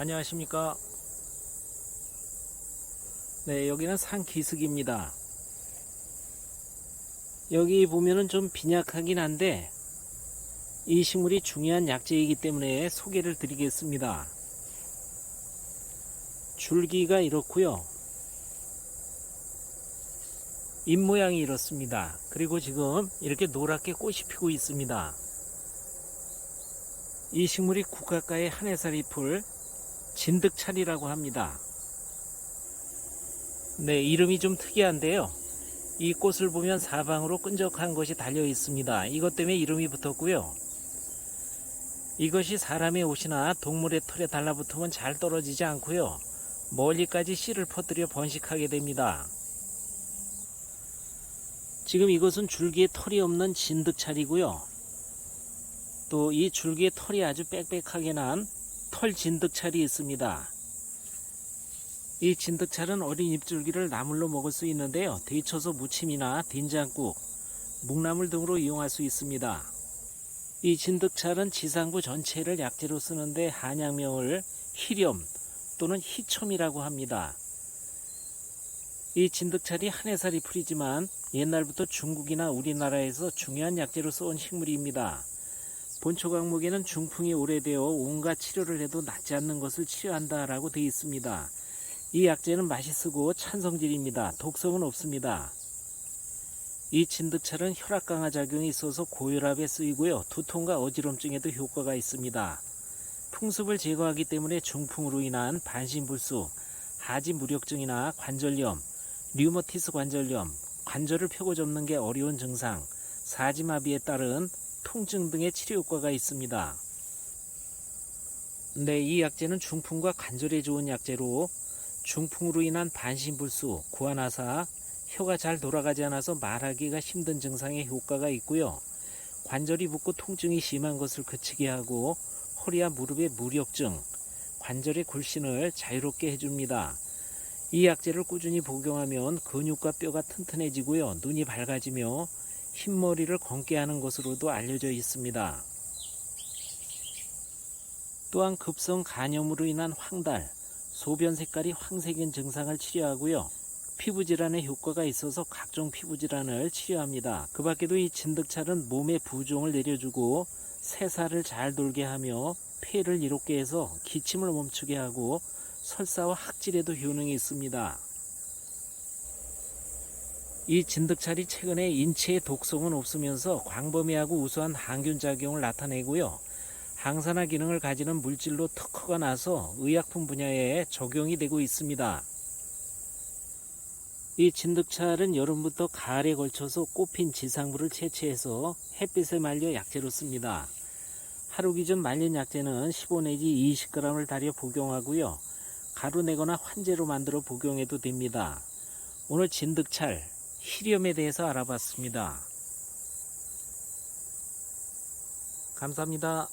안녕하십니까. 네, 여기는 산기슭입니다. 여기 보면은 좀 빈약하긴 한데, 이 식물이 중요한 약재이기 때문에 소개를 드리겠습니다. 줄기가 이렇고요. 잎 모양이 이렇습니다. 그리고 지금 이렇게 노랗게 꽃이 피고 있습니다. 이 식물이 국화가의 한해살이 풀 진득찰이라고 합니다. 네, 이름이 좀 특이한데요. 이 꽃을 보면 사방으로 끈적한 것이 달려 있습니다. 이것 때문에 이름이 붙었고요. 이것이 사람의 옷이나 동물의 털에 달라붙으면 잘 떨어지지 않고요. 멀리까지 씨를 퍼뜨려 번식하게 됩니다. 지금 이것은 줄기에 털이 없는 진득찰이고요. 또 이 줄기에 털이 아주 빽빽하게 난 털 진득찰이 있습니다. 이 진득찰은 어린 잎줄기를 나물로 먹을 수 있는데요. 데쳐서 무침이나 된장국, 묵나물 등으로 이용할 수 있습니다. 이 진득찰은 지상부 전체를 약재로 쓰는데 한약명을 희렴 또는 희첨이라고 합니다. 이 진득찰이 한 해살이 풀이지만 옛날부터 중국이나 우리나라에서 중요한 약재로 써온 식물입니다. 본초 강목에는 중풍이 오래되어 온갖 치료를 해도 낫지 않는 것을 치료한다라고 되어 있습니다. 이 약재는 맛있고 찬성질입니다. 독성은 없습니다. 이 진득찰은 혈압 강화 작용이 있어서 고혈압에 쓰이고요. 두통과 어지럼증에도 효과가 있습니다. 풍습을 제거하기 때문에 중풍으로 인한 반신불수, 하지 무력증이나 관절염, 류머티스 관절염, 관절을 펴고 접는 게 어려운 증상, 사지마비에 따른 통증 등의 치료 효과가 있습니다. 네, 이 약재는 중풍과 관절에 좋은 약재로 중풍으로 인한 반신불수, 구안화사, 혀가 잘 돌아가지 않아서 말하기가 힘든 증상에 효과가 있고요. 관절이 붓고 통증이 심한 것을 그치게 하고 허리와 무릎의 무력증, 관절의 굴신을 자유롭게 해줍니다. 이 약재를 꾸준히 복용하면 근육과 뼈가 튼튼해지고요. 눈이 밝아지며 흰머리를 검게 하는 것으로도 알려져 있습니다. 또한 급성 간염으로 인한 황달, 소변 색깔이 황색인 증상을 치료하고요. 피부 질환에 효과가 있어서 각종 피부 질환을 치료합니다. 그 밖에도 이 진득찰은 몸의 부종을 내려주고 새살을 잘 돌게 하며 폐를 이롭게 해서 기침을 멈추게 하고 설사와 학질에도 효능이 있습니다. 이 진득찰이 최근에 인체에 독성은 없으면서 광범위하고 우수한 항균 작용을 나타내고요. 항산화 기능을 가지는 물질로 특허가 나서 의약품 분야에 적용이 되고 있습니다. 이 진득찰은 여름부터 가을에 걸쳐서 꽃핀 지상부를 채취해서 햇빛에 말려 약재로 씁니다. 하루 기준 말린 약재는 15 내지 20g을 달여 복용하고요. 가루 내거나 환제로 만들어 복용해도 됩니다. 오늘 진득찰, 희렴에 대해서 알아봤습니다. 감사합니다.